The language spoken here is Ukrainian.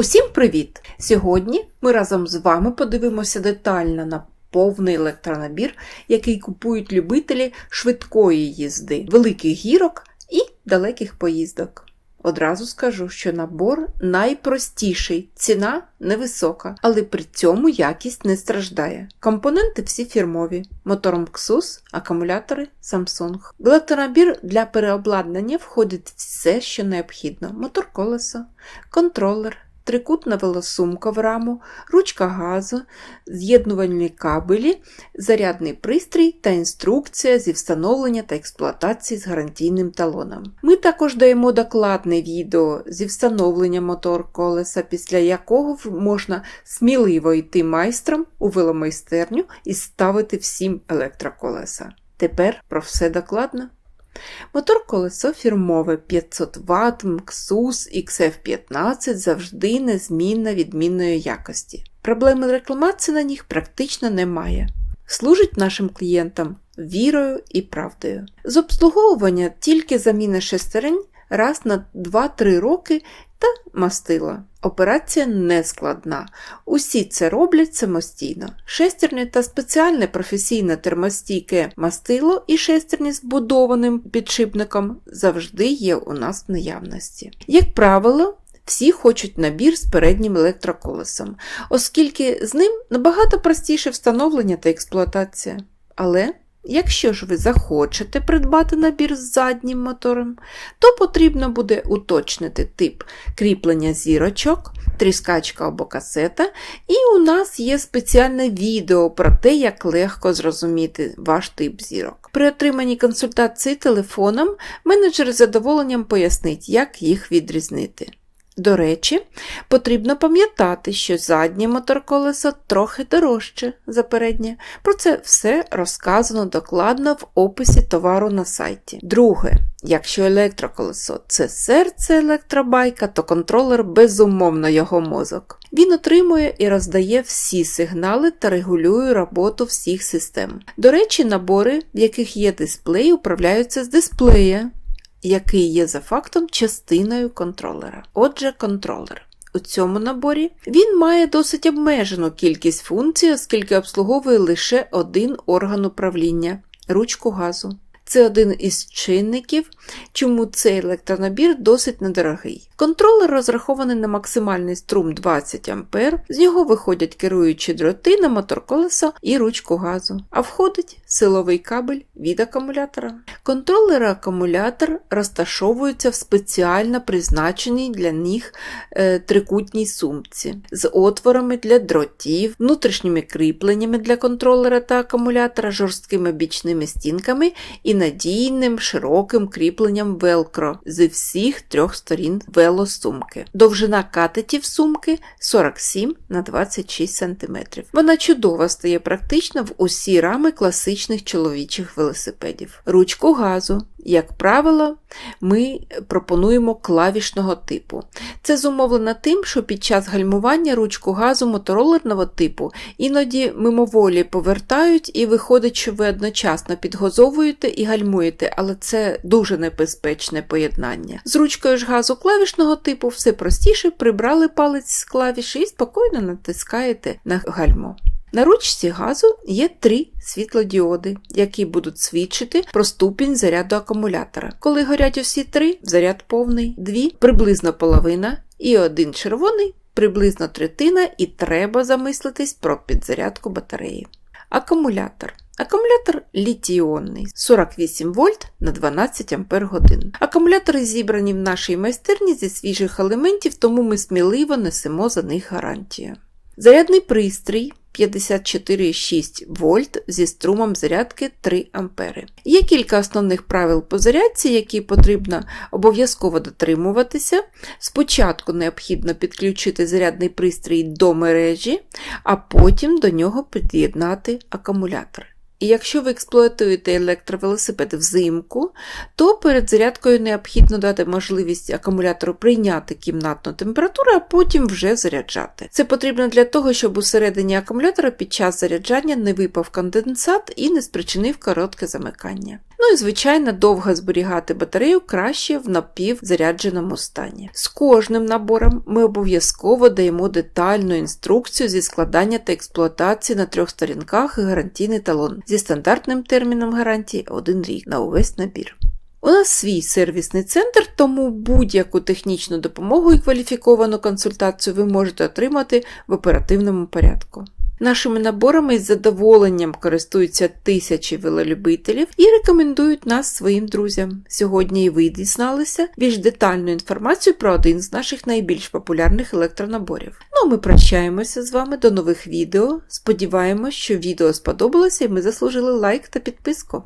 Усім привіт! Сьогодні ми разом з вами подивимося детально на повний електронабір, який купують любителі швидкої їзди, великих гірок і далеких поїздок. Одразу скажу, що набор найпростіший, ціна невисока, але при цьому якість не страждає. Компоненти всі фірмові: мотор Mxus, акумулятори Samsung. В електронабір для переобладнання входить все, що необхідно: мотор колеса, контролер. Трикутна велосумка в раму, ручка газу, з'єднувальні кабелі, зарядний пристрій та інструкція зі встановлення та експлуатації з гарантійним талоном. Ми також даємо докладне відео зі встановлення мотор колеса, після якого можна сміливо йти майстром у веломайстерню і ставити всім електроколеса. Тепер про все докладно. Мотор колесо фірмове 500 Вт, МКСУС, XF15 завжди незмінно відмінної якості. Проблеми рекламації на них практично немає. Служить нашим клієнтам вірою і правдою. З обслуговування тільки заміна шестерень раз на 2-3 роки та мастила. Операція не складна. Усі це роблять самостійно. Шестерні та спеціальне професійне термостійке мастило і шестерні з будованим підшипником завжди є у нас в наявності. Як правило, всі хочуть набір з переднім електроколесом, оскільки з ним набагато простіше встановлення та експлуатація. Але Якщо ж ви захочете придбати набір з заднім мотором, то потрібно буде уточнити тип кріплення зірочок, тріскачка або касета, і у нас є спеціальне відео про те, як легко зрозуміти ваш тип зірок. При отриманні консультації телефоном менеджер з задоволенням пояснить, як їх відрізнити. До речі, потрібно пам'ятати, що заднє моторколесо трохи дорожче за переднє. Про це все розказано докладно в описі товару на сайті. Друге, якщо електроколесо це серце електробайка, то контролер безумовно його мозок. Він отримує і роздає всі сигнали та регулює роботу всіх систем. До речі, набори, в яких є дисплей, управляються з дисплея який є за фактом частиною контролера. Отже, контролер. У цьому наборі він має досить обмежену кількість функцій, оскільки обслуговує лише один орган управління ручку газу. Це один із чинників, чому цей електронабір досить недорогий. Контролер розрахований на максимальний струм 20 А, з нього виходять керуючі дроти на мотор колеса і ручку газу, а входить силовий кабель від акумулятора. Контролер і акумулятор розташовуються в спеціально призначеній для них е, трикутній сумці з отворами для дротів, внутрішніми кріпленнями для контролера та акумулятора, жорсткими бічними стінками і надійним широким кріпленням велкро зі всіх трьох сторін велосумки. Довжина катетів сумки 47 на 26 см. Вона чудово стає практично в усі рами класичних чоловічих велосипедів. Ручку газу як правило, ми пропонуємо клавішного типу. Це зумовлено тим, що під час гальмування ручку газу моторолерного типу іноді мимоволі повертають і виходить, що ви одночасно підгозовуєте і гальмуєте, але це дуже небезпечне поєднання. З ручкою ж газу клавішного типу все простіше прибрали палець з клавіші і спокійно натискаєте на гальмо. На ручці газу є три світлодіоди, які будуть свідчити про ступінь заряду акумулятора. Коли горять усі три, заряд повний, дві приблизно половина і один червоний, приблизно третина, і треба замислитись про підзарядку батареї. Акумулятор. Акумулятор літій-іонний 48 вольт на 12 Ампер годин. Акумулятори зібрані в нашій майстерні зі свіжих елементів, тому ми сміливо несемо за них гарантію. Зарядний пристрій 54,6 вольт зі струмом зарядки 3 А. Є кілька основних правил по зарядці, які потрібно обов'язково дотримуватися. Спочатку необхідно підключити зарядний пристрій до мережі, а потім до нього під'єднати акумулятор. І якщо ви експлуатуєте електровелосипед взимку, то перед зарядкою необхідно дати можливість акумулятору прийняти кімнатну температуру, а потім вже заряджати. Це потрібно для того, щоб усередині акумулятора під час заряджання не випав конденсат і не спричинив коротке замикання. Ну і, звичайно, довго зберігати батарею краще в напівзарядженому стані. З кожним набором ми обов'язково даємо детальну інструкцію зі складання та експлуатації на трьох сторінках і гарантійний талон зі стандартним терміном гарантії 1 рік на увесь набір. У нас свій сервісний центр, тому будь-яку технічну допомогу і кваліфіковану консультацію ви можете отримати в оперативному порядку. Нашими наборами із задоволенням користуються тисячі велолюбителів і рекомендують нас своїм друзям. Сьогодні і ви дізналися більш детальну інформацію про один з наших найбільш популярних електронаборів. Ну а ми прощаємося з вами до нових відео. Сподіваємось, що відео сподобалося і ми заслужили лайк та підписку.